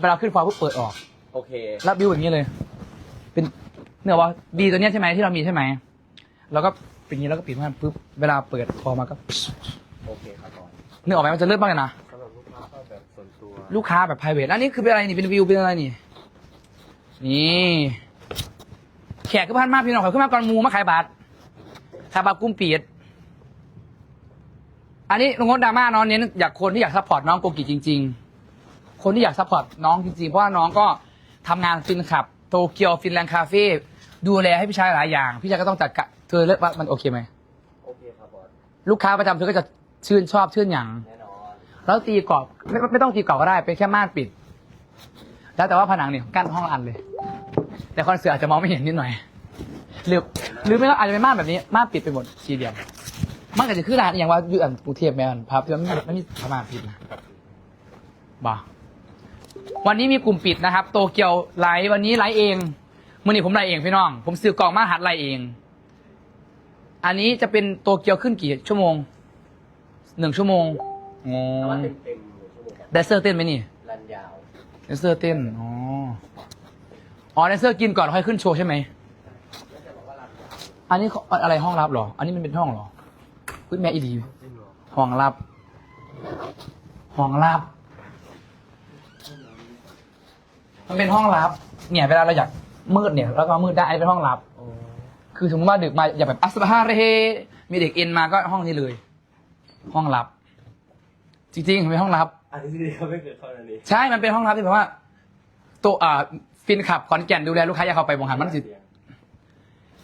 เวลาขึ้นฟ้าปุ๊บเปิดออก โอเค แล้วบิวอย่างนี้เลย เป็นเนื้อว่าบีตัวเนี้ยใช่ไหมที่เรามีใช่ไหมแล้วก็เป็นอย่างนี้แล้วก็ปิดมันปุ๊บเวลาเปิดคอมาก็โอเคครับบอสเนื้อออกไหมมันจะเลือดมากเลยนะสำหรับลูกค้าก็แบบส่วนตัว ลูกค้าแบบ p r i v a t อันนี้คือเป็นอะไรนี่เป็นวิวเป็นอะไรนี่นี่แขกขึ้นพันมากพี่น้องขอขึ้นมาก่อนหมูมาขายบัตรขายบัตรกุ้มปีดอันนี้ลงงดดราม่าเน้องเน้นอยากคนที่อยากซัพพอร์ตน้องโกกิจริง ๆ คนที่อยากซัพพอร์ตน้องจริงๆ เพราะว่าน้องก็ทำงานฟินขับโตเกียวฟินแลนด์คาเฟ่ดูแลให้พี่ชายหลายอย่าง พี่ชายก็ต้องจัดการเธอเลือกว่ามันโอเคไหม โอเคครับบอสลูกค้าประจำเธอก็จะชื่นชอบชื่นอย่างแน่นอนแล้วตีกรอบไม่ไม่ต้องตีกรอบก็ได้เป็นแค่ม่านปิด แล้วแต่ว่าผนังเนี่ยกั้นห้องอันเลย แต่คอนเสิร์ตอาจจะมองไม่เห็นนิดหน่อย หรือหรือไม่ก็อาจจะเป็นม่านแบบนี้ม่านปิดไปหมดทีเดียวมันก็จะคือร้านอย่างว่าอยู่อันกรุงเทพแม่นพับที่มันไม่ไม่มีพม่านปิดนะบ่า วันนี้มีกลุ่มปิดนะครับโตเกียวไลฟ์วันนี้ไลฟ์เองมื่อนี้ผมไลฟ์เองพี่น้อง ผมซื้อกล่องมาหัดไลฟ์เอง อันนี้จะเป็นโตเกียวขึ้นกี่ชั่วโมงหนึ่งชั่วโมงอ๋อแต่ว่าเต็มเต็มๆหนึ่งชั่วโมงครับแดนเซอร์เต้นไหมนี่รันยาว แดนเซอร์เต้นอ๋ออ๋อแดนเซอร์กินก่อนค่อยขึ้นโชว์ใช่ไหมอันนี้เขาอะไรห้องลับเหรอ อันนี้มันเป็นห้องเหรอคุณแม่อีดีจริงเหรอห้องลับห้องลับ มันเป็นห้องลับ เนี่ยเวลาเราอยากมืดเนี่ยแล้วก็มืดได้อันนี้เป็นห้องลับโอ้คือสมมติว่าดึกมาอย่าแบบอัสบาฮาเรเฮมีเด็กเอ็นมาก็ห้องนี้เลย ห้องลับ จริงๆมันเป็นห้องลับ อันนี้เขาไม่เกิดข้อนี้ใช่ มันเป็นห้องรับที่แบบว่าตัวอ่าฟินขับขอนแก่นดูแลลูกค้าอยากเข้าไปบงหันมันสิ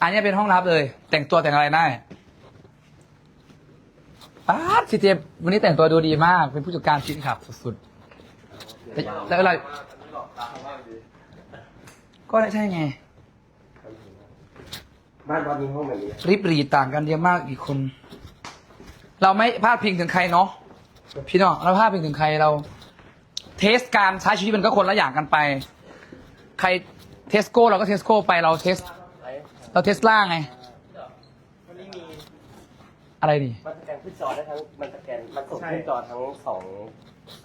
อันนี้เป็นห้องรับเลย แต่งตัวแต่งอะไรได้ป๊าดสิเจวันนี้แต่งตัวดูดีมาก เป็นผู้จัดการฟินขับสุดๆแต่แล้วเวลา ก็ใช่ไง บ้านบอสมีห้องแบบนี้ริบหรีต่างกันเยอะมากอีกคน เราไม่พลาดพิงถึงใครเนาะพี่น้องเราพลาดพิงถึงใครเรา เทสการใช้ชีวิตมันก็คนละอย่างกันไป ใครเทสโก้เราก็เทสโก้ไปเราเทส เราเทสล่าไง วันนี้มีอะไรนี่ มันสแกนขึ้นจอได้ทั้งมันสแกนมันส่งใช่ขึ้นจอทั้งสอง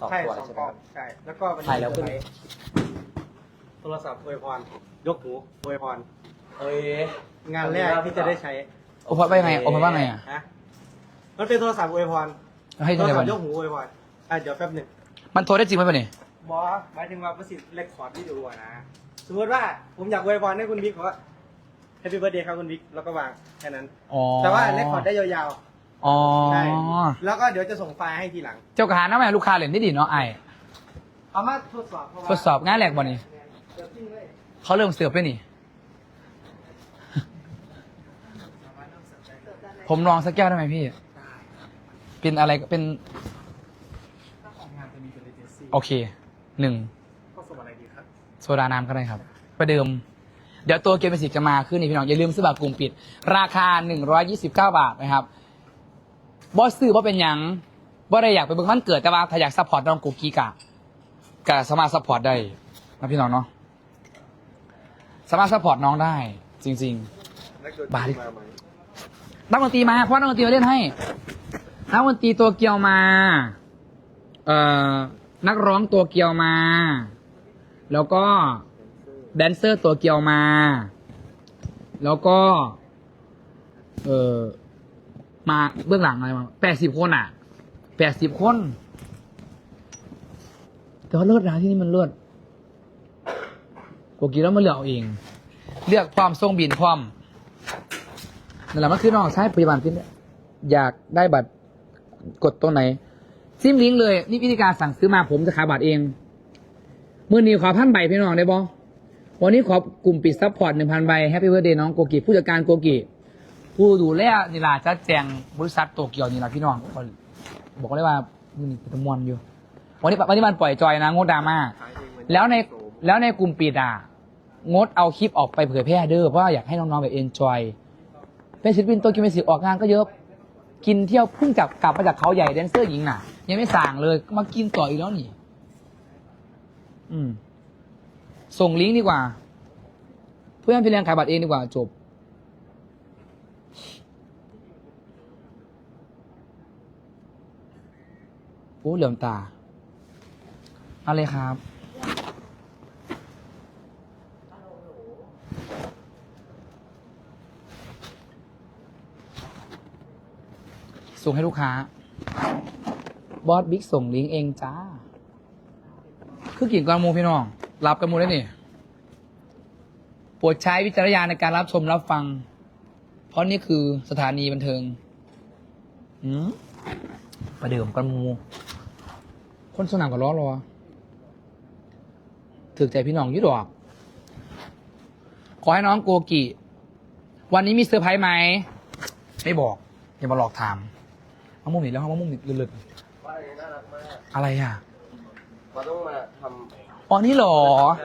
สองใช่ตัวสเลอยงใช่ไหกมล้อคงรับ ใช่ แล้วก็มันถ่ายแล้วขึ้น โทรศัพท์อวยพร ยกหูอวยพร เอ้ย งานแรกที่จะได้ใช้โอภาว่าไงโอภาว่าไงอะฮะมันเป็นโทรศัพท์อวยพร ให้โทดูรเลยศัวัพนท์ยกหูอวยพร อะเดี๋ยวแป๊บหนึ่ง มันโทรได้จริงไหมปะเนี่ยบอสหมายถึงว่าประสิทธิ์เรคคอร์ดวิดีโออะนะ สมมติว่าผมอยากอวยพรให้คุณบิ๊กบอกว่า Happy Birthday ครับคุณบิ๊กแล้วก็วางแค่นั้น อ๋อแต่ว่าเรคคอร์ดได้ยาว อ๋อๆใช่แล้วก็เดี๋ยวจะส่งไฟล์ให้ทีหลัง เจ้ากระหาน้ำให้ลูกค้าเล่นได้ดีเนาะไอเอามาทดสอบเพราะว่าทดสอบงานแรกบ่นี่เดี๋ยวทิ้งเลยเขาเริ่มเสือบไปนี่ ผมลองสักแก้วได้ไหมพี่ เป็นอะไรก็เป็น ถ้าของงานจะมีเป็นเอเจนซี่โอเคหนึ่ง ก็ส่งอะไรดีครับ โซดาน้ำก็ได้ครับ ประเดิม เดี๋ยวตัวเกมเป็นสิจะมาขึ้นนี่พี่น้อง อย่าลืมซื้อบัตรกลุ่มปิด ราคา 129 บาทนะครับ บอสซื้อเพราะเป็นหยังบ่ได้อยากไปเบิ่งมันเกิดแต่ว่าถ้าอยากซัพพอร์ตน้องกูกีกะกะสามารถซัพพอร์ตได้นะพี่น้องเนาะสามารถซัพพอร์ตน้องได้ จริงๆบาทดินักดนตรีมาเพราะนักดนตรีมาเล่นให้นักดนตรีตัวเกียวมา เอ่อนักร้องตัวเกียวมา แล้วก็แดนเซอร์ตัวเกียวมา แล้วก็ เอ่อ มาเบื้องหลังอะไรมาแปดสิบคนอะแปดสิบคน แต่ว่าเลิศนะที่นี่มันเลิศโกกีแล้วมาเลือกเอาเอง เลือกความทรงบินความนั่นแหละมันคือน้องใช้พยาบาลพิษเนี่ยอยากได้บัตรกดตรงไหนซิมลิงก์เลย นี่วิธีการสั่งซื้อมาผมจะขายบัตรเองเมื่อนี้ขอพันใบพี่น้องได้บอวันนี้ขอกลุ่มปิดซัพพอร์ตหนึ่งพันใบแฮปปี้เบิร์ดเดย์น้องโกกิผู้จัดการโกกิ ผู้ดูแลนี่ล่ะจัดแจงบริษัทโตเกียวนี่ล่ะพี่น้องบอกเลยว่ามือนี้เป็นตะมวนอยู่วันนี้วันนี้มันปล่อยจอยนะงดดราม่าแล้วในแล้วในกลุ่มปิดอะงดเอาคลิปออกไปเผยแพร่เด้อเพราะอยากให้น้องๆแบบเอนจอยเป็นศิลปินตัวกินเมสิกออกงานก็เยอะกินเที่ยวพิ่งจากกลับมาจากเขาใหญ่แดนเซอร์หญิงน่ะ ยังไม่สั่งเลยมากินต่ออีกแล้วนี่อืม ส่งลิงก์ดีกว่า เพื่อนพี่เลี้ยงขายบัตรเองดีกว่าจบ อู้เหลื่อมตา อะไรครับ ส่งให้ลูกค้า บอสบิ๊กส่งลิงก์เองจ้า คือกิ่งกลางมูพี่น้อง รับกันมูได้นี่ปวดใช้วิจารณญาณในการรับชมรับฟัง เพราะนี่คือสถานีบันเทิง อืมประเดิมกันมู คนสนามกับล้อรอถึกใจพี่น้องอยุดอก ขอให้น้องโกกิ วันนี้มีเซอร์ไพรส์ไหม ไม่บอก อย่ามาหลอกถามเอามุมนี้แล้วเอามุมนี้ลึกว่าอันนี้น่ารักมากๆอะไรอะเราต้องมาทอ๋อนี่เหรอำ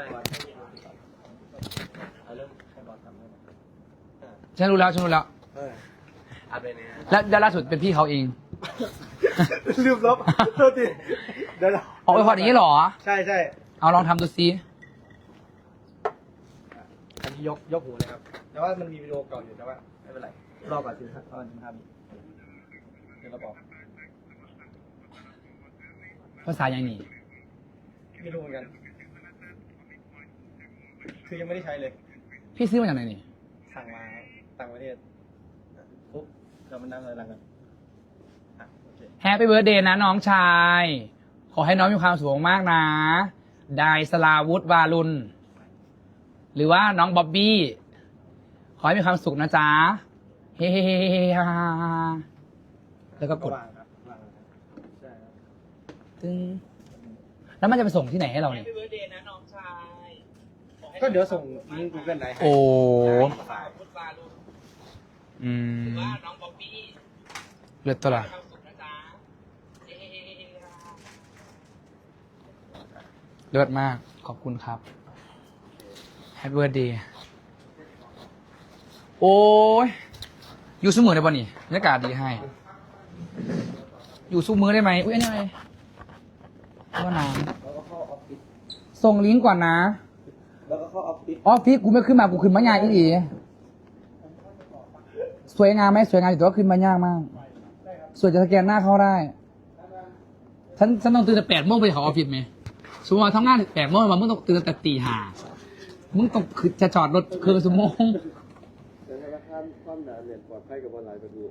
เอาเริ่มให้บอสทำให้ฉันรู้แล้วฉันรู้แล้ว เอออัพเลยนะฮะแล้วแล้วล่าสุดเป็นพี่เขาเอง ลืมลบโทษที เดี๋ยวเราออกไปพออย่างนี้เหรอ ใช่ใช่เอาลองทำดูซิอันนี้ยกยกหูเลยครับ แต่ว่ามันมีวิดีโอเก่าอยู่แต่ว่าไม่เป็นไร รอก่อนสิครับรอก่อนครับเดี๋ยวเราบอกภาษาอย่างนี้ ไม่รู้เหมือนกัน คือยังไม่ได้ใช้เลย พี่ซื้อมาจากไหนนี่ สั่งมาต่างประเทศปุ๊บเรามันนั่งเลยหลังกันอะโอเค แฮปปี้เบิร์ดเดย์นะน้องชาย ขอให้น้องมีความสุขมากๆนะไดสลาวุฒวาลุน หรือว่าน้องบ๊อบบี้ ขอให้มีความสุขนะจ๊ะ เฮ้เฮ้เฮ้เฮ้เฮ้ฮ่าฮ่าฮ่าแล้วก็กดวางครับวางครับใช่ครับตึ้งแล้วมันจะไปส่งที่ไหนให้เราเนี่ยก็เดี๋ยวส่งลิงก์ Google ไดให้โอ้ฝากอืมเลือดตัวละ เลือดมาก ขอบคุณครับแฮปปี้เบิร์ดเดย์โอ้ย อยู่สู้มือได้ป่ะนี่บรรยากาศดีให้ อยู่สู้มือได้ไหมอุ้ยอันนี้อะไรว่าน้แล้วก็เข้าออฟฟิศำส่งลิงก์ก่อนนะ แล้วก็เข้าออฟฟิศออฟฟิศกูไม่ขึ้นมา กูขึ้นมายากอีดีสวยงามไหมสวยงามอยู่แต่ว่าขึ้นมายากมาก สวยจะสแกนหน้าเข้าได้ ฉันฉันต้องตื่นแต่แปดโมงไปเขาออฟฟิศไหม สมมติว่าทำงานแปดโมงมามึงต้องตื่นแต่ตีห้ามึงต้องคือจะจอดรถเครื่องสมงแต่ธนาคารความหนาเนี่ยปลอดภัยกับออนไลน์แบบนี้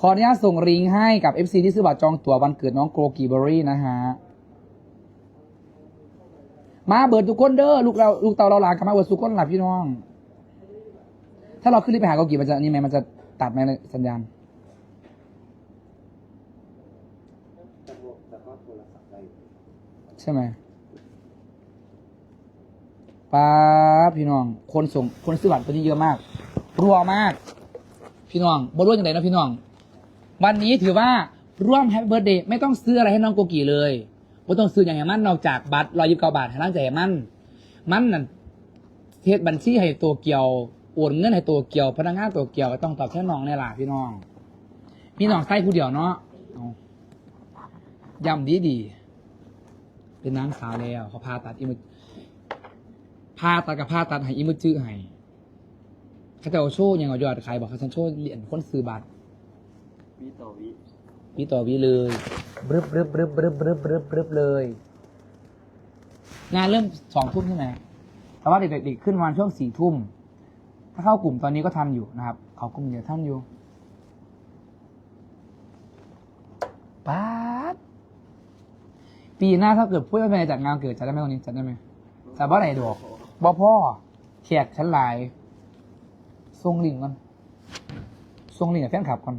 ขออนุญาตส่งลิงก์ให้กับ FC ที่ซื้อบัตรจองตั๋ววันเกิดน้องโกกีเบอรี่นะฮะ มาเบิร์ดทุกคนเด้อลูกเราลูกเตาเราหลานกันมาเบิร์ดทุกคนหลับพี่น้อง ถ้าเราขึ้นรีบไปหาโกกีมันจะนี่ไหมมันจะตัดไหมสัญญาณ แต่พวกแต่ก็โทรศัพท์ได้ ใช่ไหมป้าพี่น้อง คนส่งคนซื้อบัตรตัวนี้เยอะมาก รัวมาก พี่น้องบร่วอย่างไรนะพี่น้อง วันนี้ถือว่าร่วมแฮปปี้เบิร์ดเดย์ไม่ต้องซื้ออะไรให้น้องโกกีเลยไม่ต้องซื้ออย่างไรมันนอกจากบัตรรอยยิบเก้าบาทให้ร่างใจมั่นมันนั่นเทศบัญชีให้ตัวเกี่ยวโอนเงินให้ตัวเกี่ยว พนักงานตัวเกี่ยวก็ต้องตอบแทนน้องในล่ะพี่น้อง พี่น้องใส่ผู้เดียวเนาะเอยำดีดี เป็นนางสาวแล้ว เขาพาตัดอิมพาตัดกับพาตัดให้อิมจื้อให้เขาจะเอาโชว์ยังเอายอดขายบอกเขาฉันโชว์เหรียญคนซื้อบัตรวิต่อวิวิต่อวิเลยบรึบบรึบบรึบบรึบบรึบบรึบบรึบเลย งานเริ่มสองทุ่มใช่ไหมแต่ว่าเด็กๆขึ้นประมาณช่วงสี่ทุ่ม ถ้าเข้ากลุ่มตอนนี้ก็ทันอยู่นะครับ เขากลุ่มเดียวทันอยู่ป๊าด ปีหน้าถ้าเกิดพูดว่าเป็นจัดงานเกิดจัดได้ไหมวันนี้จัดได้ไหมจัดว่าไหนดอกบอพ่อแขกชั้นหลายส่งลิงก่อนส่งลิงกับแฟนคลับก่อน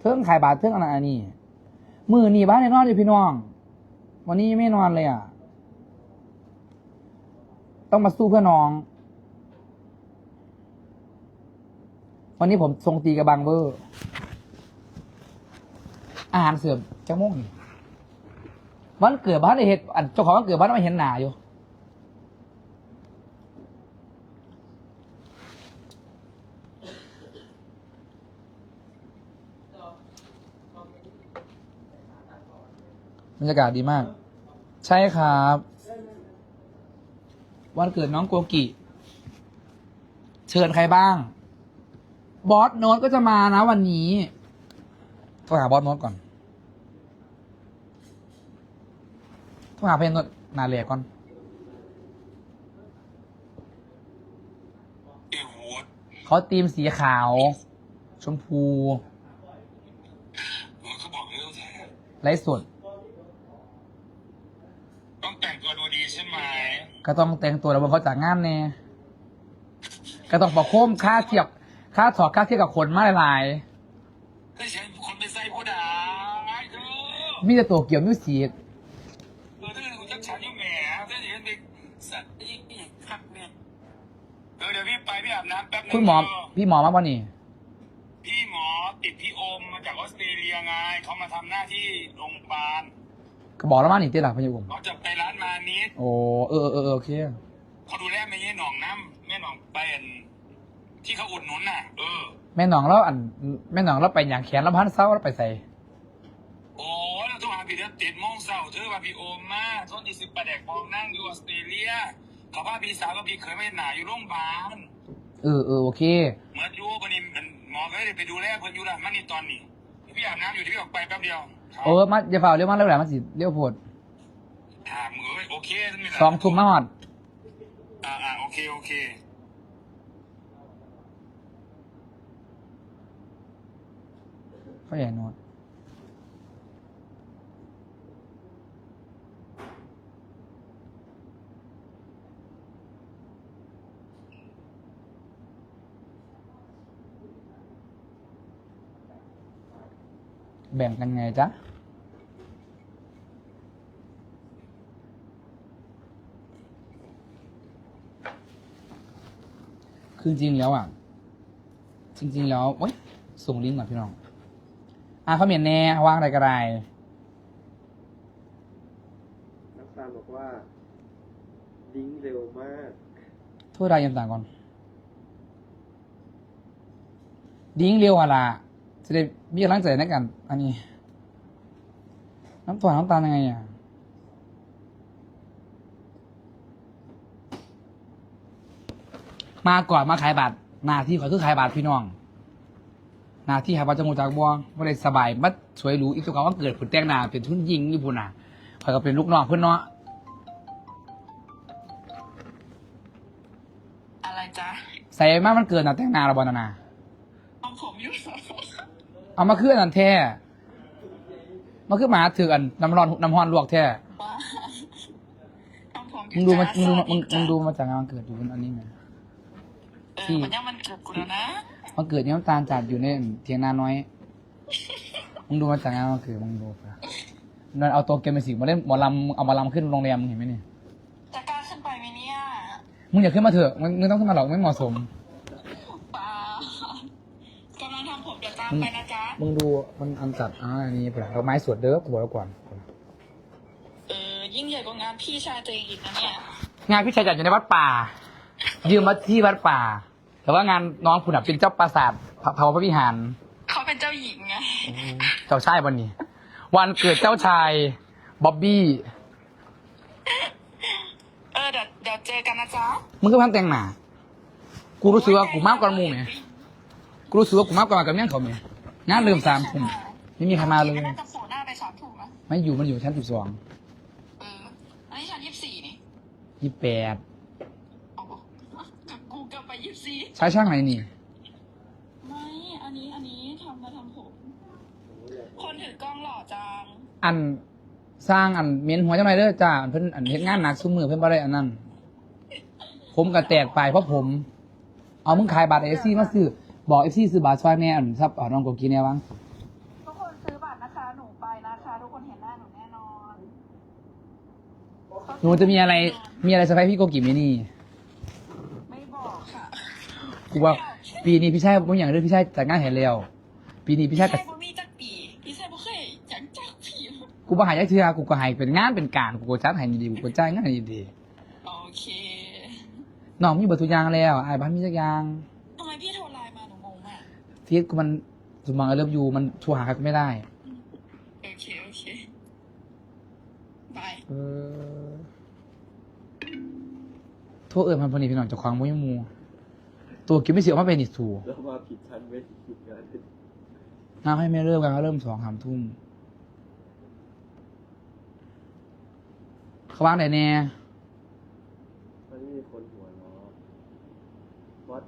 เทิงขายบาทเทิงอะไรอันนี้มือหนีบ้านในนอนอยู่พี่น้อง วันนี้ไม่นอนเลยอะ ต้องมาสู้เพื่อน้อง วันนี้ผมทรงตีกับบางเบอร์อาหารเสื่อมจังม่งนี่ วันเกิดบ้านในเหตุอันเจ้าของวันเกิดบ้านไม่เห็นหนาอยู่ บรรยากาศดีมาก ใช่ครับ วันเกิดน้องโกกิ เชิญใครบ้าง บอสโน้ตก็จะมานะวันนี้โทรหาบอสโน้ตก่อน โทรหาเพนโน้ตนาเลียก่อน เขาตีมสีขาว ชมพูไลฟ์สดต้องแต่งตัวดูดีใช่ไหม ก็ต้องแต่งตัวแล้วบนเขาจากงานแน่ก็ต้องประโคมค่าเทียบ ค่าถอดค่าเทียบกับคนมาหลายเฮ้ยฉันคนไปใส่ผู้ด่าเธอๆมีแต่ตัวเกี่ยวมิวสิก คุณหมอเอพี่หมอมาป่ะนี่ พี่หมอติดพี่โอมมาจากออสเตรเลียไงเขามาทำหน้าที่โรงพยาบาลก็บอกแล้วมาหนิเตี้ยหลักพยาบาลเขาจะไปร้านมานิดโอ้เออเออเออโอเคเขาดูแลแม่ยี่หนองน้ำแม่หนองเป็นที่เขาอุดหนุนน่ะ เออ แม่หนองแล้วอันแม่หนองแล้วไปอย่างแขนแล้วพันเศร้าแล้วไปใส่โอ้เราต้องหาพี่เดือนเจ็ดโมงเช้าเธอว่าพี่โอมมาทนที่สิบประเด็กปองนั่งอยู่ออสเตรเลียเขาพาพี่สาวกับพี่เคยไม่หนาอยู่โรงพยาบาล เออเออโอเคเหมื่อนอยู่วันนี้เป็นหมอก็ได้ไปดูแลเพิ่นอยู่ละมันนี่ตอนนี้พี่อาบน้ำอยู่ที่พี่ออกไปแป๊บเดียวเออมาอย่าฝ่าเรียวมาเร็วแหละมันสิเรียวโพดถามเอ้ยโอเคนี่แหละสองทุ่มมาหอดอ่าอ่าโอเคโอเคเขาใหญ่โนด แบ่งกันไงจ๊ะ คือจริงๆแล้วอะ จริง ๆ แล้วโอ๊ยส่งลิงก์ก่อนพี่น้อง อะเขาเมียนแน่ว่างอะไรก็ได้นักตามบอกว่าดิ้งเร็วมากโทษรายยังต่างก่อน ดิ้งเร็วอะล่ะ จะได้มีกำลังใจในกันอันนี้ น้ำตัวน้ำตาลยังไงอะมาก่อนมาขายบัตรหน้าที่ขอยคือขายบัตรพี่น้อง หน้าที่ขายบัตรจังหวัดจากบัวบ่ได้สบายมัดสวยหรูอีกตัวกว่าเกิดผลแต่งหน้าเป็นทุนยิงนี่พุ่นน่ะข่อยก็เป็นลูกน้องเพื่อนเนาะอะไรจ๊ะใส่มามันเกิดน่ะแต่งหน้าระบอนานาเอาผมอยู่ เอามาคืออันนั้นแท้มาคือหมาถืออันน้ำร้อนน้ำร้อนลวกแท้บ้าเอาผมอมึยู่งดูมาจ้ะมึงดูมามึงสวัสดีจ้ะมึงดูมาจากงานวันเกิดอยู่บนอันนี้ไง เอที่อมันยังมันเกิดกูแล้วนะวันเกิดนี่น้ำตาลจัดอยู่ในเทียงนาน้อย มึงดูมาจากงานวันเกิดมึงดูปะนั่นเอาตัวเกมเมสิกมาเล่นหมอลำเอามาลำขึ้นโรงแรมมึงเห็นไหมเนี่ยจะกล้าขึ้นไปไหมเนี่ยมึงอย่าขึ้นมาเถอะมึงมึงต้องขึ้นมาหรอกไม่เหมาะสม ป้ากำลังทำผมเดี๋ยวตามไปนะจ๊ะ มึงดูมันอันจัดอ่าอันนี้เปล่าดอกไม้สวดเด้อกูบอกแล้วก่อน เออ ยิ่งใหญ่กว่างานพี่ชายตัวเองอีกนะเนี่ย งานพี่ชายจัดอยู่ในวัดป่า ยืมมาที่วัดป่า แต่ว่างานน้องคุณอะเป็นเจ้าปราสาทเผาพระวิหาร เขาเป็นเจ้าหญิงไง เจ้าชายวันนี้ วันเกิดเจ้าชายบ๊อบบี้ เออ เดี๋ยวเดี๋ยวเจอกันนะจ๊ะมึงก็พังแต่งหนากูรู้สึกว่ากูมากกว่าหมูไงกูรู้สึกว่ากูมากกว่ากับเมี่ยงเขาไง งานเริ่มสามทุ่มไม่มีใครมาเลยก็น่าจะโผล่หน้าไปสามทุ่มนะไม่อยู่มันอยู่ชั้นสิบสองเอออันนี้ชั้นยี่สิบสี่นี่ยี่แปดเอาบอกกับกูกลับไปยี่สิบสี่ใช้ช่างไหนนี่ ไม่ อันนี้อันนี้ทำมาทำผม คนถือกล้องหล่อจัง อันสร้างอันเมียนหัวจังไรเด้อจ้าอันเพิ่นอันเฮ็ดงานหนักซุ้มือเพิ่นบ่ได้อันนั้นผมก็แตกไปเพราะผม เอามึงขายบัตรเอฟซีมาซื้อ บอกเอฟซีซื้อบัตรซอยแน่อันซับเอาน้องโกกีแน่วังทุกคนซื้อบัตรนะคะ หนูไปนะคะ ทุกคนเห็นหน้าหนูแน่นอนหนูจะมีอะไรมีอะไรเซอร์ไพรส์พี่โกกิไหมนี่ ไม่บอกค่ะกูว่าปีนี้พี่ชายผมอย่างเรื่องพี่ชายจัดงานเห็นแล้ว ปีนี้พี่พี่ชาชายยกับบ่มีจักปีพี่ชายบ่เคยจังจักผีกูบ่หายใจเทือกูก็ใหายเป็นงานเป็นการกูก็จัดให้ดีๆกูก็จ่ายงานให้ดีโอเคๆน้องมีเบททุกอย่างแล้วไอ้ายบ้านมีสักอย่าง มากทีกูมันสมองเริ่มอยู่มันโทรหาใครก็ไม่ได้ โอเค โอเค บาย เออโทษเอิญพันพนีพี่น้องเจะควางมุ้ยมู ตัวกินไม่เสียมาเป็นอีกสูแล้วมาผิดชั้นเวทีผิดงานงานให้ไม่เริ่มกันก็เริ่มสองสามทุ่มเขาว่างไหนแน่มัน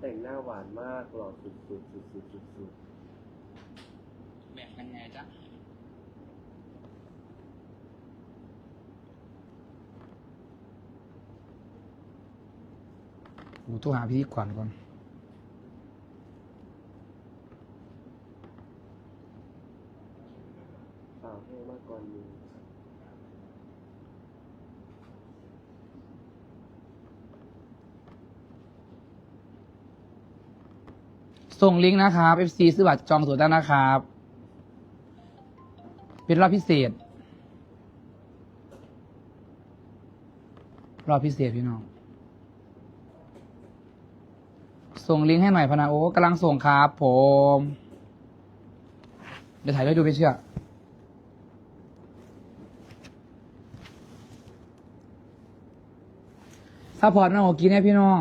แต่งหน้าหวานมากหล่อสุดสุดสุดสุดสุดสุแบบยังไงจ๊ะกูโทรหาพี่ขวัญก่อน สาวให้มากกว่านี้ ส่งลิงก์นะครับ FC ซื้อบัตรจองตั๋วได้นะครับ เป็นรอบพิเศษ รอบพิเศษพี่น้อง ส่งลิงก์ให้หน่อยพนาโอ้กำลังส่งครับผม เดี๋ยวถ่ายให้ดูไม่เชื่อซัพพอร์ตน้องโอกินให้พี่น้อง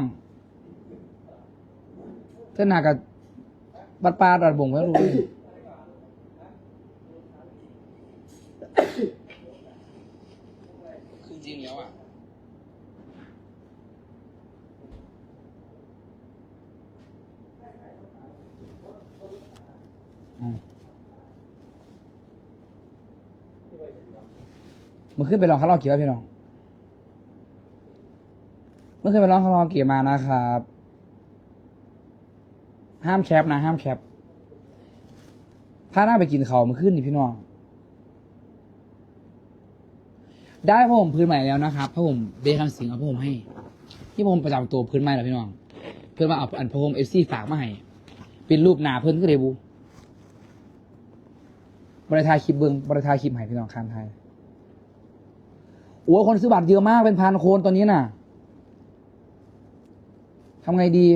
เส้นหนากับ บัดปลาดัดบ่งไม่รู้เลยคือจริงแล้วอะอืมมันขึ้นไปลองคาราโอเกะวะพี่น้อง เมื่อคืนไปร้องคาราโอเกะมานะครับ ห้ามแคปนะ ห้ามแคปพาหน้าไปกินเขามื่อคืนนี่พี่น้อง ได้ผ้าห่มพื้นใหม่แล้วนะครับผ้าห่มเบคัมสิงเอาผ้าห่มให้ ที่ผมประจำตัวพื้นใหม่แล้วพี่น้อง เพื่อนมาเอาอันผ้าห่มเอฟซีฝากมาให้ เป็นรูปหนาเพื่อนก็เลยบูบริทาคลิปเบิงบริทาคลิปให้พี่น้องคานไทยโอ้คนซื้อบัตรเยอะมากเป็นพันคนตอนนี้น่ะทำไงดี